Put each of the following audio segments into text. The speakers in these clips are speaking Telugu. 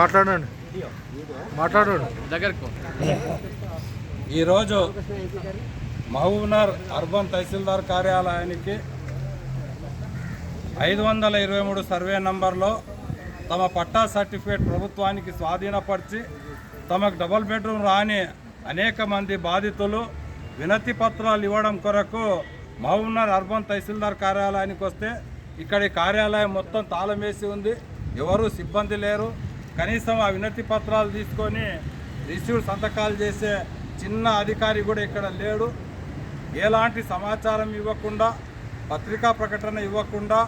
మాట్లాడండి. మాట్లాడండి. దగ్గరకు ఈరోజు మహబూబ్నగర్ అర్బన్ తహసీల్దార్ కార్యాలయానికి ఐదు వందల ఇరవై మూడు సర్వే నంబర్లో తమ పట్టా సర్టిఫికేట్ ప్రభుత్వానికి స్వాధీనపరిచి తమకు డబుల్ బెడ్రూమ్ రాని అనేక మంది బాధితులు వినతి పత్రాలు ఇవ్వడం కొరకు మహబూబ్నగర్ అర్బన్ తహసీల్దార్ కార్యాలయానికి వస్తే ఇక్కడి కార్యాలయం మొత్తం తాళం వేసి ఉంది. ఎవరు సిబ్బంది లేరు. కనీసం ఆ వినతి పత్రాలు తీసుకొని రిసీవ్ సంతకాలు చేసే చిన్న అధికారి కూడా ఇక్కడ లేడు. ఎలాంటి సమాచారం ఇవ్వకుండా పత్రికా ప్రకటన ఇవ్వకుండా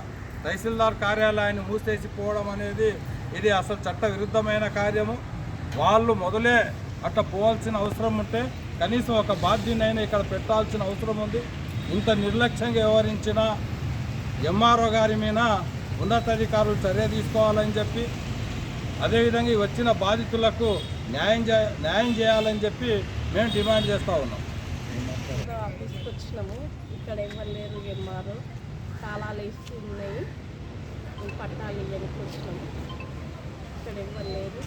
తహసీల్దార్ కార్యాలయాన్ని మూసేసిపోవడం అనేది ఇది అసలు చట్ట విరుద్ధమైన కార్యము. వాళ్ళు మొదలే అట్లా పోవాల్సిన అవసరం ఉంటే కనీసం ఒక బాధ్యునైనా ఇక్కడ పెట్టాల్సిన అవసరం ఉంది. ఇంత నిర్లక్ష్యంగా వ్యవహరించిన ఎంఆర్ఓ గారి మీద ఉన్నతాధికారులు చర్య తీసుకోవాలని చెప్పి అదేవిధంగా ఈ వచ్చిన బాధితులకు న్యాయం చే న్యాయం చేయాలని చెప్పి మేము డిమాండ్ చేస్తూ ఉన్నాం. ఆఫీస్కి వచ్చినాము. ఇక్కడ ఎవరు లేరు ఎంఆర్ తాళాలు వేసి ఉన్నాయి. పట్టాలు ఇవ్వడానికి వచ్చినాము. ఇక్కడ ఎవరు లేరు.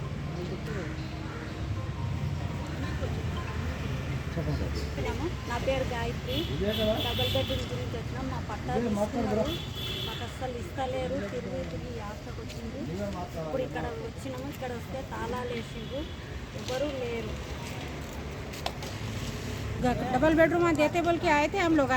నా పేరు గాయత్రి. డబుల్ బెడ్రూమ్ గురించి వచ్చినాం. మా పట్టాలు ఇస్తున్నారు మాకు అస్సలు ఇస్తలేరు తిరిగి తిరిగి యాత్రకు వచ్చింది ఇప్పుడు ఇక్కడ వచ్చినాము ఇక్కడ వస్తే తాళాలు వేసిండ్రు ఎవరు లేరు डबल बेडरूम देते बोल के आए थे हम लोग